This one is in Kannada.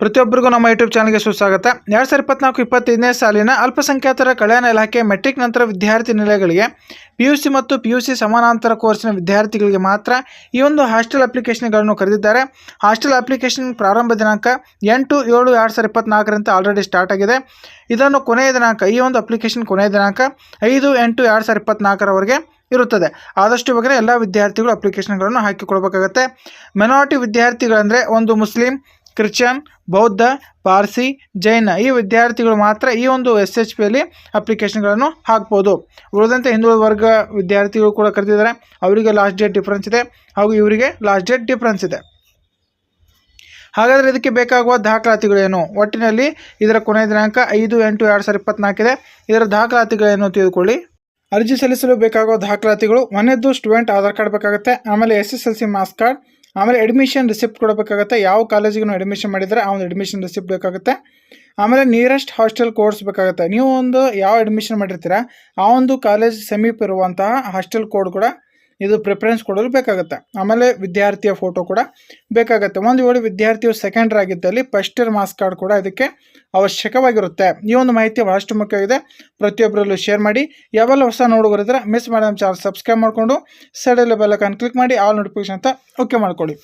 ಪ್ರತಿಯೊಬ್ಬರಿಗೂ ನಮ್ಮ ಯೂಟ್ಯೂಬ್ ಚಾನಲ್ಗೆ ಸುಸ್ವಾಗತ. ಎರಡು ಸಾವಿರದ ಇಪ್ಪತ್ನಾಲ್ಕು ಇಪ್ಪತ್ತೈದನೇ ಸಾಲಿನ ಅಲ್ಪಸಂಖ್ಯಾತರ ಕಲ್ಯಾಣ ಇಲಾಖೆ ಮೆಟ್ರಿಕ್ ನಂತರ ವಿದ್ಯಾರ್ಥಿ ನಿಲಯಗಳಿಗೆ ಪಿ ಯು ಸಿ ಮತ್ತು ಪಿ ಯು ಸಿ ಸಮಾನಾಂತರ ಕೋರ್ಸಿನ ವಿದ್ಯಾರ್ಥಿಗಳಿಗೆ ಮಾತ್ರ ಈ ಒಂದು ಹಾಸ್ಟೆಲ್ ಅಪ್ಲಿಕೇಶನ್ಗಳನ್ನು ಕರೆದಿದ್ದಾರೆ. ಹಾಸ್ಟೆಲ್ ಅಪ್ಲಿಕೇಶನ್ ಪ್ರಾರಂಭ ದಿನಾಂಕ ಎಂಟು ಏಳು ಎರಡು ಸಾವಿರದ ಇಪ್ಪತ್ನಾಲ್ಕರಂತೆ ಆಲ್ರೆಡಿ ಸ್ಟಾರ್ಟ್ ಆಗಿದೆ. ಇದನ್ನು ಕೊನೆಯ ದಿನಾಂಕ, ಈ ಒಂದು ಅಪ್ಲಿಕೇಶನ್ ಕೊನೆಯ ದಿನಾಂಕ ಐದು ಎಂಟು ಎರಡು ಸಾವಿರದ ಇಪ್ಪತ್ನಾಲ್ಕರವರೆಗೆ ಇರುತ್ತದೆ. ಆದಷ್ಟು ಬಗ್ಗೆ ಎಲ್ಲ ವಿದ್ಯಾರ್ಥಿಗಳು ಅಪ್ಲಿಕೇಶನ್ಗಳನ್ನು ಹಾಕಿಕೊಳ್ಬೇಕಾಗತ್ತೆ. ಮೆನಾರಿಟಿ ವಿದ್ಯಾರ್ಥಿಗಳಂದರೆ ಒಂದು ಮುಸ್ಲಿಂ ಕ್ರಿಶ್ಚಿಯನ್, ಬೌದ್ಧ, ಪಾರ್ಸಿ, ಜೈನ ಈ ವಿದ್ಯಾರ್ಥಿಗಳು ಮಾತ್ರ ಈ ಒಂದು ಎಸ್ ಎಚ್ ಪಿಯಲ್ಲಿ ಅಪ್ಲಿಕೇಶನ್ಗಳನ್ನು ಹಾಕ್ಬೋದು. ಉಳಿದಂತೆ ಹಿಂದುಳಿದ ವರ್ಗ ವಿದ್ಯಾರ್ಥಿಗಳು ಕೂಡ ಕರೆದಿದ್ದಾರೆ. ಅವರಿಗೆ ಲಾಸ್ಟ್ ಡೇಟ್ ಡಿಫ್ರೆನ್ಸ್ ಇದೆ ಹಾಗೂ ಇವರಿಗೆ ಲಾಸ್ಟ್ ಡೇಟ್ ಡಿಫ್ರೆನ್ಸ್ ಇದೆ. ಹಾಗಾದರೆ ಇದಕ್ಕೆ ಬೇಕಾಗುವ ದಾಖಲಾತಿಗಳೇನು? ಒಟ್ಟಿನಲ್ಲಿ ಇದರ ಕೊನೆಯ ದಿನಾಂಕ ಐದು ಎಂಟು ಎರಡು ಸಾವಿರದ ಇಪ್ಪತ್ನಾಲ್ಕಿದೆ ಇದರ ದಾಖಲಾತಿಗಳೇನು ತಿಳಿದುಕೊಳ್ಳಿ. ಅರ್ಜಿ ಸಲ್ಲಿಸಲು ಬೇಕಾಗುವ ದಾಖಲಾತಿಗಳು ಒಂದನೇದ್ದು ಸ್ಟೂಡೆಂಟ್ ಆಧಾರ್ ಕಾರ್ಡ್ ಬೇಕಾಗುತ್ತೆ. ಆಮೇಲೆ S S L C marks card ಆಮೇಲೆ ಅಡ್ಮಿಷನ್ ರಿಸಿಪ್ಟ್ ಕೊಡಬೇಕಾಗುತ್ತೆ. ಯಾವ ಕಾಲೇಜಿಗೆ ಅಡ್ಮಿಷನ್ ಮಾಡಿದರೆ ಆ ಒಂದು ಅಡ್ಮಿಷನ್ ರಿಸಿಪ್ಟ್ ಬೇಕಾಗುತ್ತೆ. ಆಮೇಲೆ ನಿಯರೆಸ್ಟ್ ಹಾಸ್ಟೆಲ್ ಕೋರ್ಸ್ ಬೇಕಾಗುತ್ತೆ. ನೀವು ಒಂದು ಯಾವ ಅಡ್ಮಿಷನ್ ಮಾಡಿರ್ತೀರ, ಆ ಒಂದು ಕಾಲೇಜ್ ಸಮೀಪ ಇರುವಂತಹ ಹಾಸ್ಟೆಲ್ ಕೋಡ್ ಕೂಡ ಇದು ಪ್ರಿಫರೆನ್ಸ್ ಕೊಡಲು ಬೇಕಾಗುತ್ತೆ. ಆಮೇಲೆ ವಿದ್ಯಾರ್ಥಿಯ ಫೋಟೋ ಕೂಡ ಬೇಕಾಗುತ್ತೆ. ಒಂದು ವೇಳೆ ವಿದ್ಯಾರ್ಥಿಯು ಸೆಕೆಂಡ್ ಆಗಿದ್ದಲ್ಲಿ ಫಸ್ಟ್ ಇಯರ್ ಮಾರ್ಕ್ಸ್ ಕಾರ್ಡ್ ಕೂಡ ಇದಕ್ಕೆ ಅವಶ್ಯಕವಾಗಿರುತ್ತೆ. ಈ ಒಂದು ಮಾಹಿತಿ ಬಹಳಷ್ಟು ಮುಖ್ಯವಾಗಿದೆ. ಪ್ರತಿಯೊಬ್ಬರಲ್ಲೂ ಶೇರ್ ಮಾಡಿ. ಯಾವೆಲ್ಲ ಹೊಸ ನೋಡುಗರಿದ್ರೆ ಮಿಸ್ ಮಾಡಿದ ಚಾನಲ್ ಸಬ್ಸ್ಕ್ರೈಬ್ ಮಾಡಿಕೊಂಡು ಸೈಡಲ್ಲಿ ಬೆಲ್ಲಕನ್ ಕ್ಲಿಕ್ ಮಾಡಿ ಆಲ್ ನೋಟಿಫಿಕೇಶನ್ ಅಂತ ಓಕೆ ಮಾಡ್ಕೊಳ್ಳಿ.